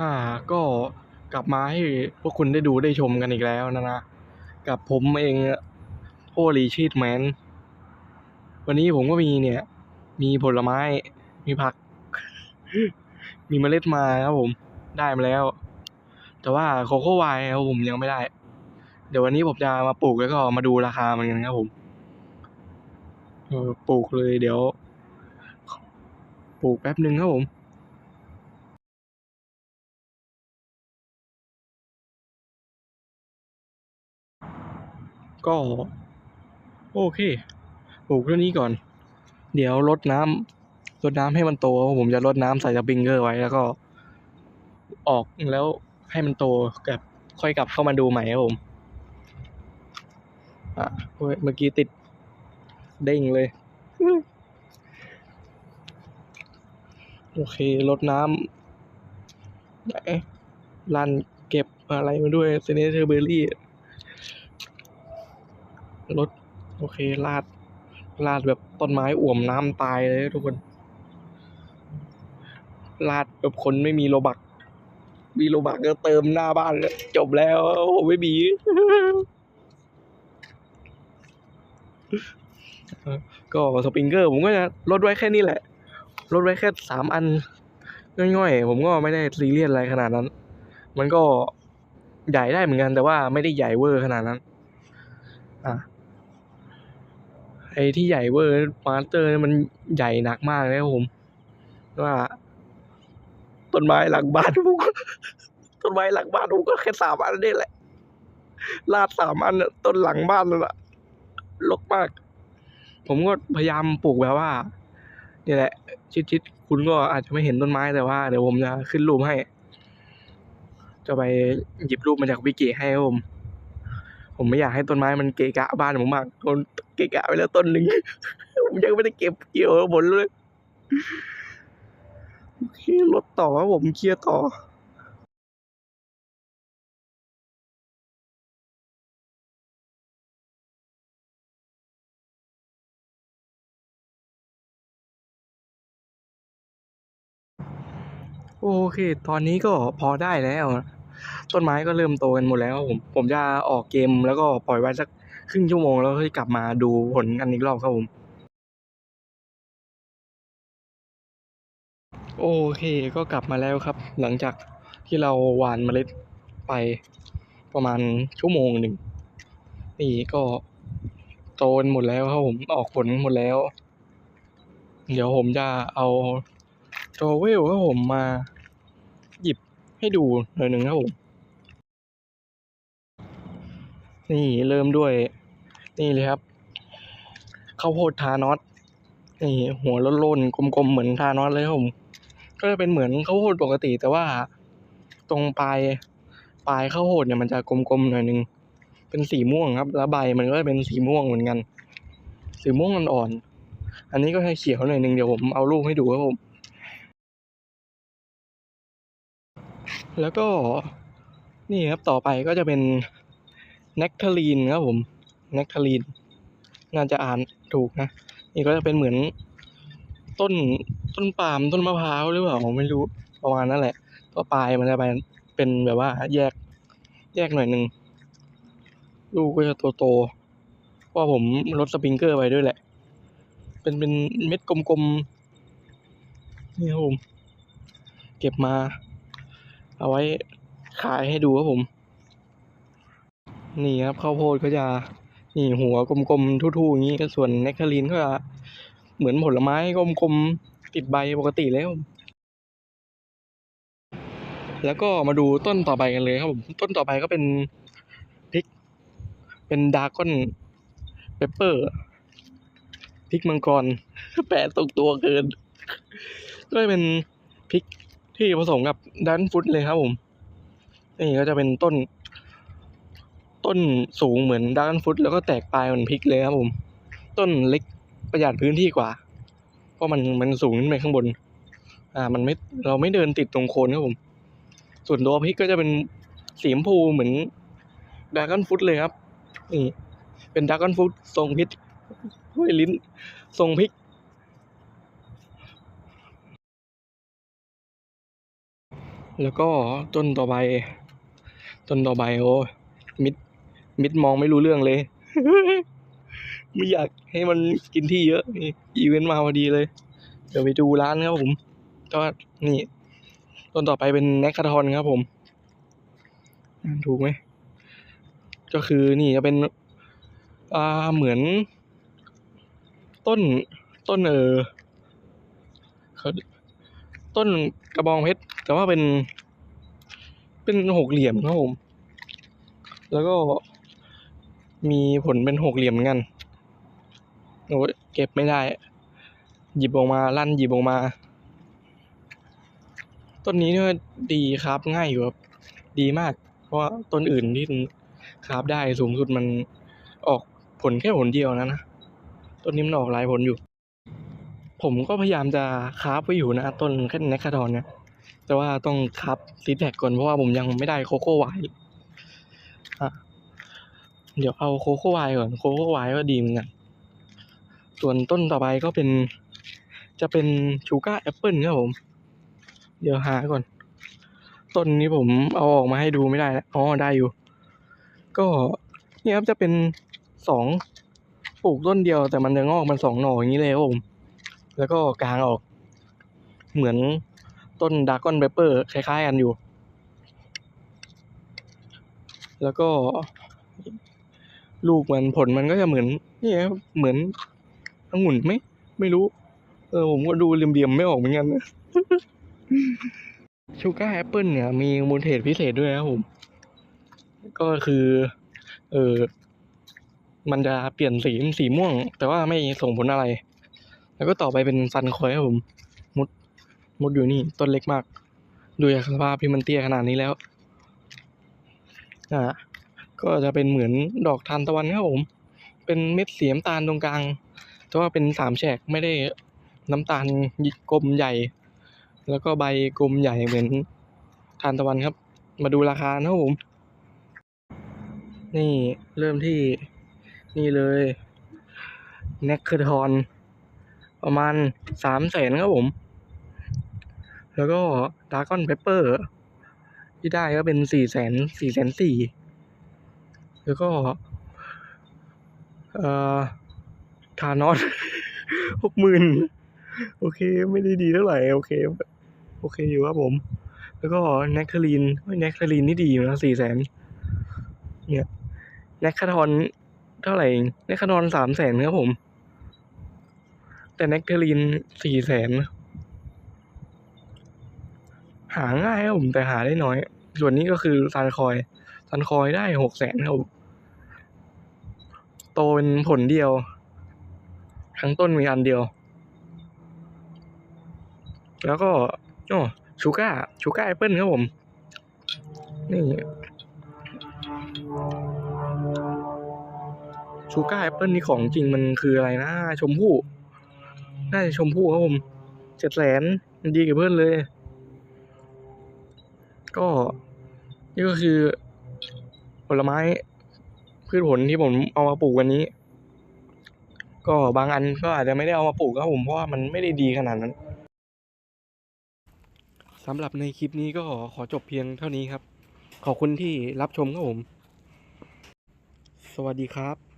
อ่าก็กลับมาให้พวกคุณได้ดูได้ชมกันอีกแล้วนะนะ กับผมเองโฮลีชีตแมน วันนี้ผมก็มีเนี่ย มีผลไม้ มีผัก มีเมล็ดมาครับผม ได้มาแล้ว แต่ว่าโคโค่ไวน์ครับผมยังไม่ได้ เดี๋ยววันนี้ผมจะมาปลูกแล้วก็มาดูราคามันกันครับผมปลูกเลยเดี๋ยว ปลูกแป๊บหนึ่งครับผม ก็โอเคปลูกเท่านี้ก่อน เดี๋ยวรดน้ำรดน้ำให้มันโต ผมจะรดน้ำใส่สปริงเกอร์ไว้แล้วก็ ออกแล้วให้มันโตกับค่อยกลับเข้ามาดูใหม่ครับผมอะเมื่อกี้ติดเด้งเลย โอเครดน้ำไหนรันเก็บอะไรมาด้วยเซเนเธอร์เบอร์รี่ รดโอเคลาดลาดแบบต้นไม้อ่วมน้ำตายเลยทุกคนลาดแบบคนไม่มีโลบัก มีโลบักก็เติมหน้าบ้านแล้วจบแล้วผมไม่มีก็สปริงเกอร์ผมก็จะลดไว้แค่นี้แหละลดไว้แค่สามอันง่อยๆผมก็ไม่ได้ซีเรียสอะไรขนาดนั้น มันก็ใหญ่ได้เหมือนกันแต่ว่าไม่ได้ใหญ่เวอร์ขนาดนั้น อะ ไอ้ที่ใหญ่เวอร์มาสเตอร์มันใหญ่หนักมากเลยครับผม ว่า ต้นไม้หลังบ้านผมต้นไม้หลังบ้านผมก็แค่สามอันนี่แหละ ลาดสามอันต้นหลังบ้านเลยล่ะรกมาก ผมก็พยายามปลูกแบบว่านี่แหละ ชิดๆ คุณก็อาจจะไม่เห็นต้นไม้แต่ว่าเดี๋ยวผมจะขึ้นรูปให้ จะไปหยิบรูปมาจากวิกิให้ผม ผมไม่อยากให้ต้นไม้มันเกะกะบ้านผมมากโดน กะกะไปแล้วต้นหนึ่งผมยังไม่ได้เก็บเกี่ยวผลเลยโอเครถต่อครับผมเคลียร์ต่อโอเค ตอนนี้ก็พอได้แล้ว ต้นไม้ก็เริ่มโตกันหมดแล้วผม ผมจะออกเกมแล้วก็ปล่อยไว้สัก ครึ่งชั่วโมงแล้วค่อยกลับมาดูผลกันอีกรอบครับผม โอเคก็กลับมาแล้วครับ หลังจากที่เราหว่านเมล็ดไปประมาณชั่วโมงหนึ่งนี่ก็โตนหมดแล้วครับผมออกผลหมดแล้ว เดี๋ยวผมจะเอาโทเวลครับผมมาหยิบให้ดูหน่อยหนึ่งครับผม นี่เริ่มด้วย นี่เลยครับข้าวโพดทานอสนี่หัวล้นๆกลมๆเหมือนทานอสเลยครับผมก็จะเป็นเหมือนข้าวโพดปกติ แต่ว่าตรงปลายปลายข้าวโพดเนี่ยมันจะกลมๆหน่อยหนึงเป็นสีม่วงครับ แล้วใบมันก็จะเป็นสีม่วงเหมือนกัน สีม่วงอ่อนๆอันนี้ก็ให้เขียวหน่อยหนึงเดี๋ยวผมเอารูปให้ดูครับผมแล้วก็นี่ครับต่อไปก็จะเป็นแนคทาลีนครับผม แนคทาลีน น่าจะอ่านถูกนะ นี่ก็จะเป็นเหมือนต้นต้นปาล์มต้นมะพร้าวหรือเปล่าผมไม่รู้ประมาณนั้นแหละก็ปลายมันจะเป็นเป็นแบบว่า แยกแยกหน่อยหนึ่งลูกก็จะโตๆเพราะผมลดสปริงเกอร์ไปด้วยแหละ เป็นเป็นเม็ดกลมๆนี่ครับผมเก็บมา เอาไว้ขายให้ดูครับผม นี่ครับข้าวโพดก็จะ นี่หัวกลมๆทู่ๆอย่างนี้ส่วนเนคทาลีนก็จะเหมือนผลไม้กลมๆติดใบปกติแล้ว แล้วก็มาดูต้นต่อไปกันเลยครับผมต้นต่อไปก็เป็นพริก เป็นดาร์กอนเปเปอร์พริกมังกรแปะตรงตัวเกิน ก็จะเป็นพริกที่ผสมกับดันฟุตเลยครับผม นี่ก็จะเป็นต้น ต้นสูงเหมือนดันฟุตแล้วก็แตกปลายเหมือนพริกเลยครับผม ต้นเล็กประหยัดพื้นที่กว่า เพราะมันมันสูงขึ้นไปข้างบน อ่า มันไม่เราไม่เดินติดตรงโคนครับผม ส่วนตัวพริกก็จะเป็นสีชมพูเหมือนดากอนฟุตเลยครับนี่เป็นดากอนฟุตทรงพริกห้วยลิ้นทรงพริกแล้วก็ต้นต่อไป ต้นต่อไปโอ้มิด มิดมองไม่รู้เรื่องเลย ไม่อยากให้มันกินที่เยอะนี่อีเวนต์มาพอดีเลย เดี๋ยวไปดูร้านครับผม ก็นี่ต้นต่อไปเป็นแนคคาทอนครับผม ถูกไหม ก็คือนี่จะเป็น อ่าเหมือน ต้นต้นเออเขาต้นกระบองเพชรแต่ว่าเป็น เป็นหกเหลี่ยมครับผม แล้วก็ มีผลเป็นหกเหลี่ยมเหมือนกันโอ้ยเก็บไม่ได้ หยิบออกมาลั่นหยิบออกมา ต้นนี้เนี่ยดีครับง่ายอยู่ครับดีมาก เพราะต้นอื่นที่คราฟได้สูงสุดมันออกผลแค่ผลเดียวนะนะต้นนี้มันออกหลายผลอยู่ ผมก็พยายามจะคราฟไว้อยู่นะต้นแค่แนคคาทอนเนี่ยแต่ว่าต้องคราฟซีแท็กก่อนเพราะว่าผมยังไม่ได้โคโค่ไวท์อะ เดี๋ยวเอาโคโค่ไวก่อนโคโค่ไวก็ดีเหมือนกันส่วนต้นต่อไปก็เป็น จะเป็นชูการ์แอปเปิลครับผม เดี๋ยวหาก่อน ต้นนี้ผมเอาออกมาให้ดูไม่ได้อ๋อได้อยู่ ก็เนี่ยครับจะเป็นสองปลูกต้นเดียวแต่มันจะงอกมันสองหน่ออย่างนี้เลยครับผม แล้วก็กลางออก เหมือนต้นดากอนเปเปอร์คล้ายๆกันอยู่ แล้วก็ ลูกมันผลมันก็จะเหมือนนี่ครับเหมือนองุ่นไหมไม่รู้ เออผมก็ดูเหลี่ยมๆไม่ออกเหมือนกันนะชูการ์แอปเปิลเนี่ยมีมูลเทสพิเศษด้วยนะผม ก็คือ เออมันจะเปลี่ยนสีเป็นสีม่วง แต่ว่าไม่ส่งผลอะไร แล้วก็ต่อไปเป็นซันคอยครับผม มุด มุดอยู่นี่ ต้นเล็กมาก ดูจากสภาพที่มันเตี้ยขนาดนี้แล้ว อ่า ก็จะเป็นเหมือนดอกทานตะวันครับผม เป็นเม็ดสีน้ำตาลตรงกลางแต่ว่าเป็นสามแฉกไม่ได้น้ำตาลกลมใหญ่ แล้วก็ใบกลมใหญ่เหมือนทานตะวันครับ มาดูราคานะครับผม นี่เริ่มที่นี่เลยแนคเคอร์ทอนประมาณสามแสนครับผม แล้วก็ดาร์กอนเปเปอร์ ที่ได้ก็เป็นสี่แสนสี่แสนสี่ แล้วก็ทานอสหกหมื่นโอเค ไม่ได้ดีเท่าไหร่ โอเค โอเคอยู่ครับผม แล้วก็แนคเทอรีนแนคเทอรีนนี่ดีนะสี่แสนเนี่ยแนคคาทอนเท่าไหร่แนคคาทอนสามแสนครับผม แต่แนคเทอรีนสี่แสนหาง่ายครับผมแต่หาได้น้อย ส่วนนี้ก็คือซันคอยซันคอยได้หกแสนครับผม โตเป็นผลเดียว ทั้งต้นมีอันเดียว แล้วก็โอ๋อชูก้าชูก้าแอปเปิลครับผม นี่ชูก้าแอปเปิลนี่ของจริงมันคืออะไรนะ ชมพู่น่าจะชมพู่ครับผมเจ็ดแสนมันดีกับเพื่อนเลย ก็ นี่ก็คือผลไม้ พืชผลที่ผมเอามาปลูกวันนี้ ก็บางอันก็อาจจะไม่ได้เอามาปลูกครับผมเพราะว่ามันไม่ได้ดีขนาดนั้นสำหรับในคลิปนี้ก็ขอจบเพียงเท่านี้ครับ ขอบคุณที่รับชมครับผม สวัสดีครับ